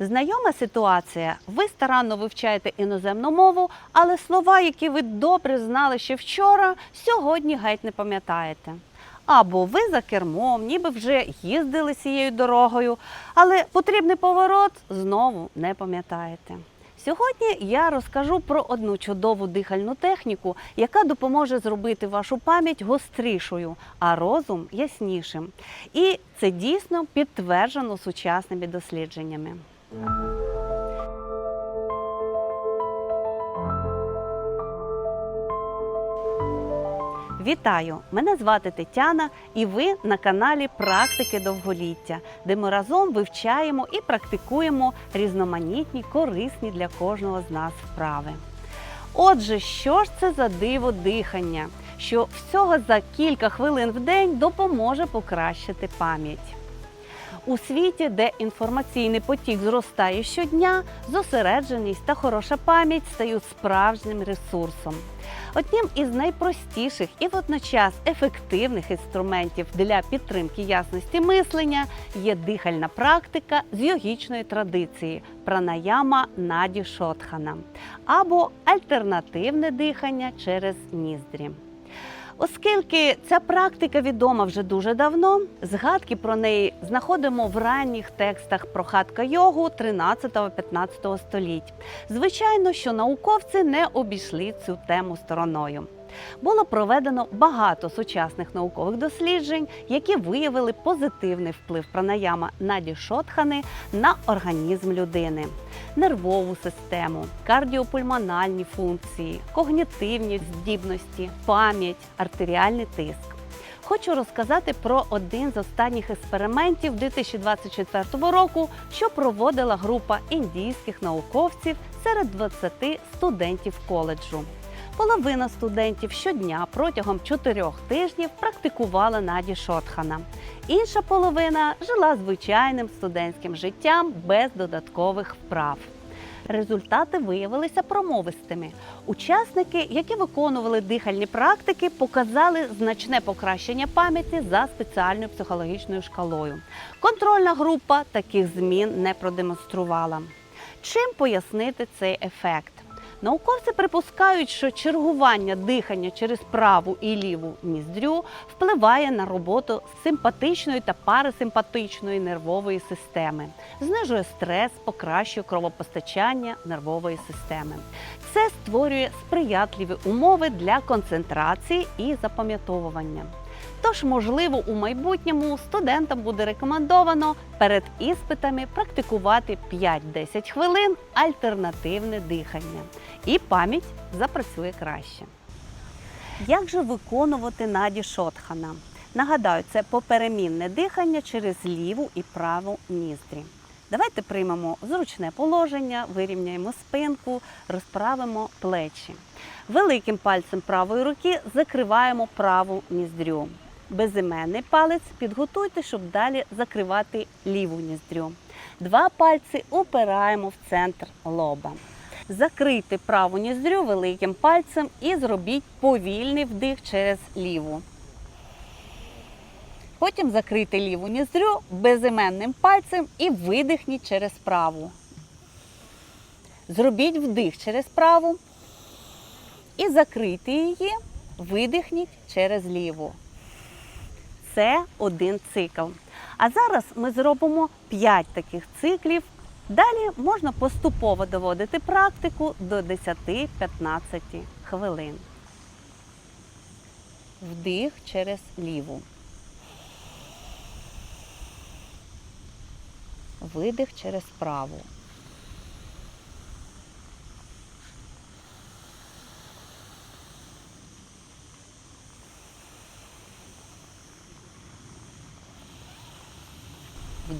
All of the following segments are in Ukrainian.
Знайома ситуація. Ви старанно вивчаєте іноземну мову, але слова, які ви добре знали ще вчора, сьогодні геть не пам'ятаєте. Або ви за кермом, ніби вже їздили цією дорогою, але потрібний поворот знову не пам'ятаєте. Сьогодні я розкажу про одну чудову дихальну техніку, яка допоможе зробити вашу пам'ять гострішою, а розум яснішим. І це дійсно підтверджено сучасними дослідженнями. Вітаю! Мене звати Тетяна, і ви на каналі Практики довголіття, де ми разом вивчаємо і практикуємо різноманітні, корисні для кожного з нас вправи. Отже, що ж це за диво дихання, що всього за кілька хвилин в день допоможе покращити пам'ять? У світі, де інформаційний потік зростає щодня, зосередженість та хороша пам'ять стають справжнім ресурсом. Одним із найпростіших і водночас ефективних інструментів для підтримки ясності мислення є дихальна практика з йогічної традиції пранаяма наді шотхана або альтернативне дихання через ніздрі. Оскільки ця практика відома вже дуже давно, згадки про неї знаходимо в ранніх текстах про хатка йогу 13-15 століть. Звичайно, що науковці не обійшли цю тему стороною. Було проведено багато сучасних наукових досліджень, які виявили позитивний вплив пранаяма наді шотхани на організм людини, нервову систему, кардіопульмональні функції, когнітивні здібності, пам'ять, артеріальний тиск. Хочу розказати про один з останніх експериментів 2024 року, що проводила група індійських науковців серед 20 студентів коледжу. Половина студентів щодня протягом чотирьох тижнів практикувала наді шотхана. Інша половина жила звичайним студентським життям без додаткових вправ. Результати виявилися промовистими. Учасники, які виконували дихальні практики, показали значне покращення пам'яті за спеціальною психологічною шкалою. Контрольна група таких змін не продемонструвала. Чим пояснити цей ефект? Науковці припускають, що чергування дихання через праву і ліву ніздрю впливає на роботу симпатичної та парасимпатичної нервової системи, знижує стрес, покращує кровопостачання нервової системи. Це створює сприятливі умови для концентрації і запам'ятовування. Тож, можливо, у майбутньому студентам буде рекомендовано перед іспитами практикувати 5-10 хвилин альтернативне дихання, і пам'ять запрацює краще. Як же виконувати наді шотхана? Нагадаю, це поперемінне дихання через ліву і праву ніздрі. Давайте приймемо зручне положення, вирівняємо спинку, розправимо плечі. Великим пальцем правої руки закриваємо праву ніздрю. Безіменний палець підготуйте, щоб далі закривати ліву ніздрю. Два пальці упираємо в центр лоба. Закрийте праву ніздрю великим пальцем і зробіть повільний вдих через ліву. Потім закрийте ліву ніздрю безіменним пальцем і видихніть через праву. Зробіть вдих через праву і закрийте її, видихніть через ліву. Це один цикл. А зараз ми зробимо 5 таких циклів. Далі можна поступово доводити практику до 10-15 хвилин. Вдих через ліву. Видих через праву.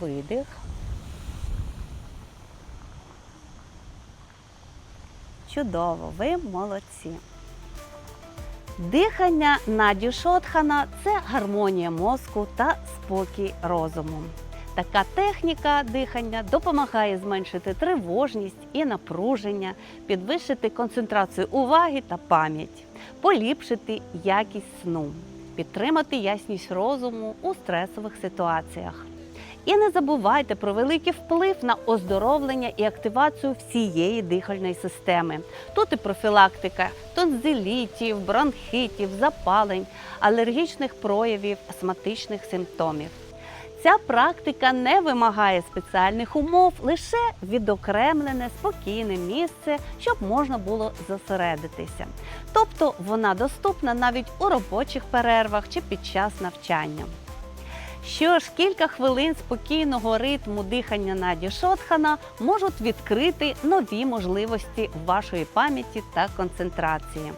видих. Чудово, ви молодці. Дихання Наді Шотхана це гармонія мозку та спокій розуму. Така техніка дихання допомагає зменшити тривожність і напруження, підвищити концентрацію уваги та пам'ять, поліпшити якість сну, підтримати ясність розуму у стресових ситуаціях. І не забувайте про великий вплив на оздоровлення і активацію всієї дихальної системи. Тут і профілактика тонзилітів, бронхитів, запалень, алергічних проявів, астматичних симптомів. Ця практика не вимагає спеціальних умов, лише відокремлене спокійне місце, щоб можна було зосередитися. Тобто вона доступна навіть у робочих перервах чи під час навчання. Що ж, кілька хвилин спокійного ритму дихання Наді Шотхана можуть відкрити нові можливості вашої пам'яті та концентрації.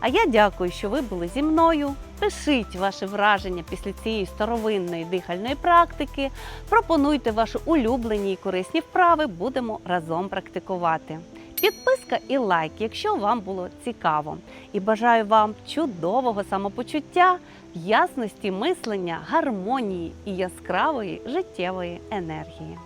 А я дякую, що ви були зі мною. Пишіть ваші враження після цієї старовинної дихальної практики. Пропонуйте ваші улюблені і корисні вправи, будемо разом практикувати. Підписка і лайк, якщо вам було цікаво. І бажаю вам чудового самопочуття, ясності мислення, гармонії і яскравої життєвої енергії.